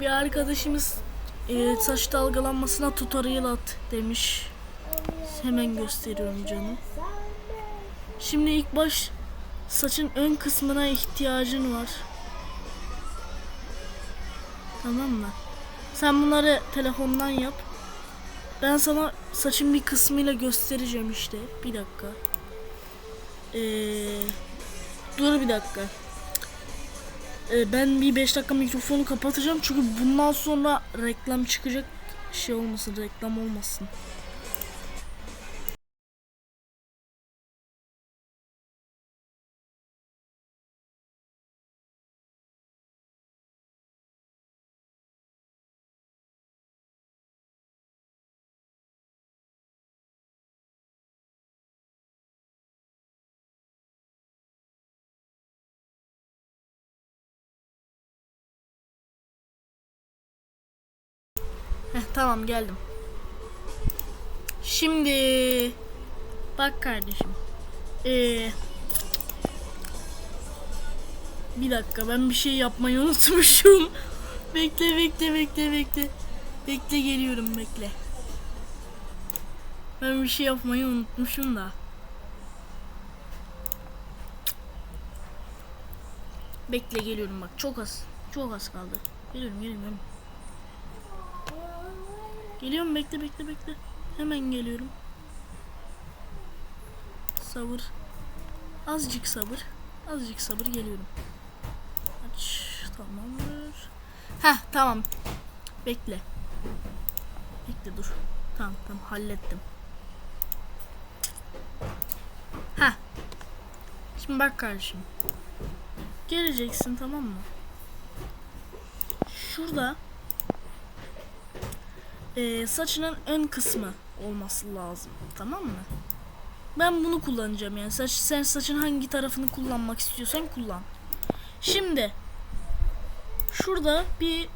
Bir arkadaşımız e, saç dalgalanmasına tutorial at demiş. Hemen gösteriyorum canım. Şimdi ilk baş saçın ön kısmına ihtiyacın var. Tamam mı? Sen bunları telefondan yap. Ben sana saçın bir kısmıyla göstereceğim işte. Bir dakika. Ee, dur bir dakika. Ee, ben bir 5 dakika mikrofonu kapatacağım çünkü bundan sonra reklam çıkacak şey olmasın, reklam olmasın. Heh, tamam geldim. Şimdi bak kardeşim. Ee, bir dakika ben bir şey yapmayı unutmuşum. bekle bekle bekle bekle. Bekle geliyorum bekle. Ben bir şey yapmayı unutmuşum da. Bekle geliyorum bak çok az. Çok az kaldı. Geliyorum geliyorum. geliyorum. Geliyorum bekle bekle bekle. Hemen geliyorum. Sabır. Azıcık sabır. Azıcık sabır geliyorum. Aç. Tamamdır. Heh tamam. Bekle. Bekle dur. Tamam tamam hallettim. Heh. Şimdi bak kardeşim. Geleceksin tamam mı? Şurada e, saçının ön kısmı olması lazım. Tamam mı? Ben bunu kullanacağım yani. Saç, sen saçın hangi tarafını kullanmak istiyorsan kullan. Şimdi şurada bir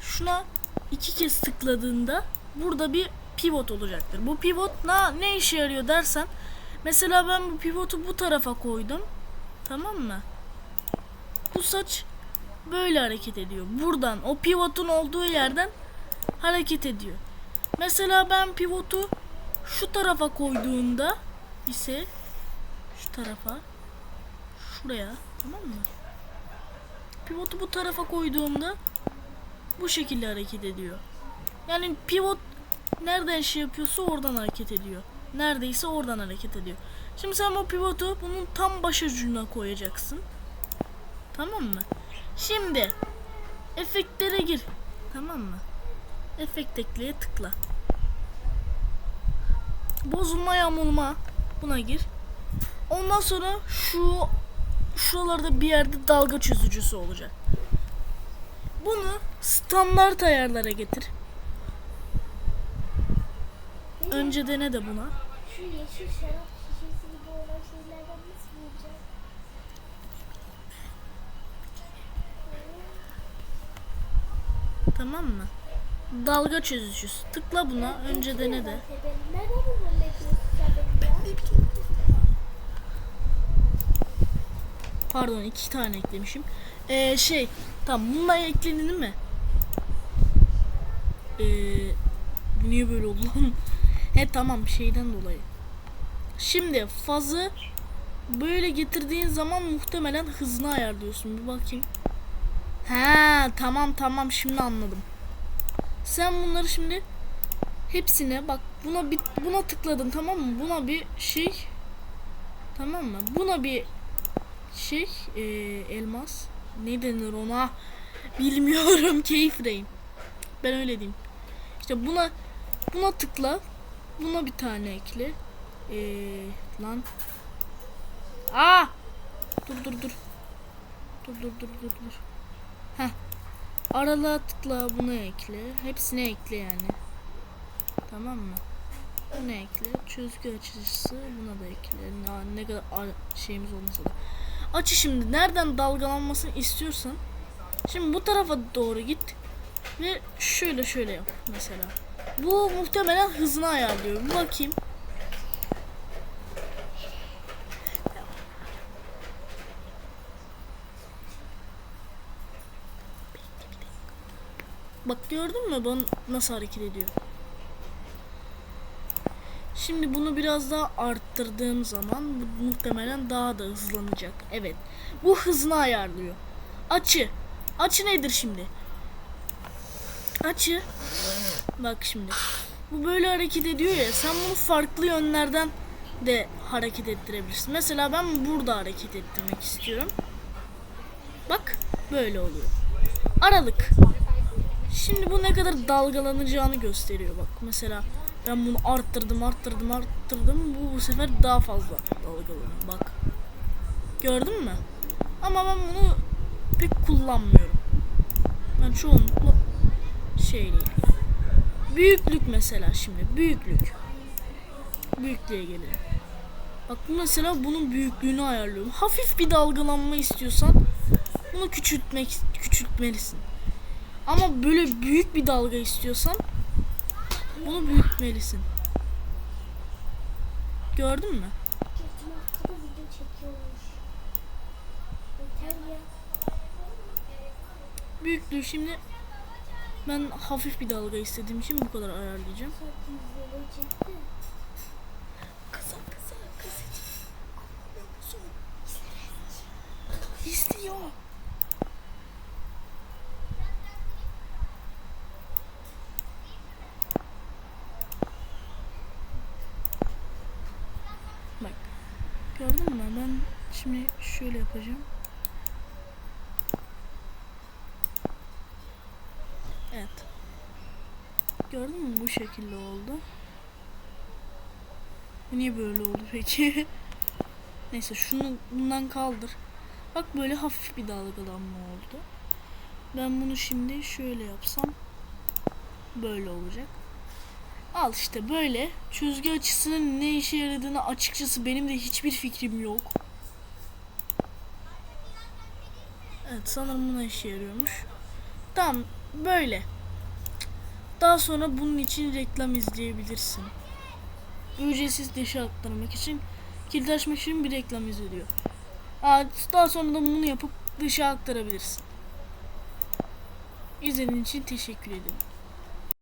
şuna iki kez tıkladığında burada bir pivot olacaktır. Bu pivot ne, ne işe yarıyor dersen mesela ben bu pivotu bu tarafa koydum. Tamam mı? Bu saç böyle hareket ediyor. Buradan o pivotun olduğu yerden hareket ediyor. Mesela ben pivotu şu tarafa koyduğumda ise şu tarafa şuraya tamam mı? Pivotu bu tarafa koyduğumda bu şekilde hareket ediyor. Yani pivot nereden şey yapıyorsa oradan hareket ediyor. Neredeyse oradan hareket ediyor. Şimdi sen bu pivotu bunun tam baş ucuna koyacaksın. Tamam mı? Şimdi efektlere gir. Tamam mı? Efekt ekleye tıkla. Bozulma yamulma buna gir. Ondan sonra şu şuralarda bir yerde dalga çözücüsü olacak. Bunu standart ayarlara getir. Önce dene de buna. Şu yeşil şarap şişesi gibi olan şeylerden nasıl bulacağım? Tamam mı? Dalga çözücüsü. Tıkla buna. Önce dene de. Pardon iki tane eklemişim. Ee, şey tamam bununla ekledin değil mi? Ee, niye böyle oldu lan? He tamam şeyden dolayı. Şimdi fazı böyle getirdiğin zaman muhtemelen hızını ayarlıyorsun. Bir bakayım. He tamam tamam şimdi anladım. Sen bunları şimdi hepsine bak buna bir buna tıkladın tamam mı? Buna bir şey tamam mı? Buna bir şey e, elmas. Ne denir ona? Bilmiyorum keyframe ben öyle diyeyim. İşte buna buna tıkla. Buna bir tane ekle. E, lan. Aa! Dur dur dur. Dur dur dur dur dur. Heh. Aralığa tıkla buna ekle hepsine ekle yani tamam mı Buna ekle. Çözgü açıcısı buna da ekle. Ne, ne kadar ar- şeyimiz olmasa da. Açı şimdi nereden dalgalanmasını istiyorsan. Şimdi bu tarafa doğru git. Ve şöyle şöyle yap mesela. Bu muhtemelen hızını ayarlıyor. Bakayım. Bak gördün mü ben nasıl hareket ediyor. Şimdi bunu biraz daha arttırdığım zaman bu muhtemelen daha da hızlanacak. Evet. Bu hızını ayarlıyor. Açı. Açı nedir şimdi? Açı. Bak şimdi. Bu böyle hareket ediyor ya. Sen bunu farklı yönlerden de hareket ettirebilirsin. Mesela ben burada hareket ettirmek istiyorum. Bak böyle oluyor. Aralık. Şimdi bu ne kadar dalgalanacağını gösteriyor bak. Mesela ben bunu arttırdım, arttırdım, arttırdım. Bu bu sefer daha fazla dalgalanıyor. Bak. Gördün mü? Ama ben bunu pek kullanmıyorum. Ben çoğunlukla şeyle Büyüklük mesela şimdi. Büyüklük. Büyüklüğe gelelim. Bak mesela bunun büyüklüğünü ayarlıyorum. Hafif bir dalgalanma istiyorsan bunu küçültmek küçültmelisin. Ama böyle büyük bir dalga istiyorsan bunu büyütmelisin. Gördün mü? Büyüklüğü şimdi ben hafif bir dalga istediğim için bu kadar ayarlayacağım. Gördün mü? Ben şimdi şöyle yapacağım. Evet. Gördün mü? Bu şekilde oldu. Niye böyle oldu peki? Neyse şunu bundan kaldır. Bak böyle hafif bir dalgalanma oldu. Ben bunu şimdi şöyle yapsam böyle olacak. Al işte böyle. Çözgü açısının ne işe yaradığını açıkçası benim de hiçbir fikrim yok. Evet sanırım buna işe yarıyormuş. Tamam böyle. Daha sonra bunun için reklam izleyebilirsin. Ücretsiz dişi aktarmak için kilit açmak için bir reklam izliyor. Daha sonra da bunu yapıp dışa aktarabilirsin. İzlediğin için teşekkür ederim.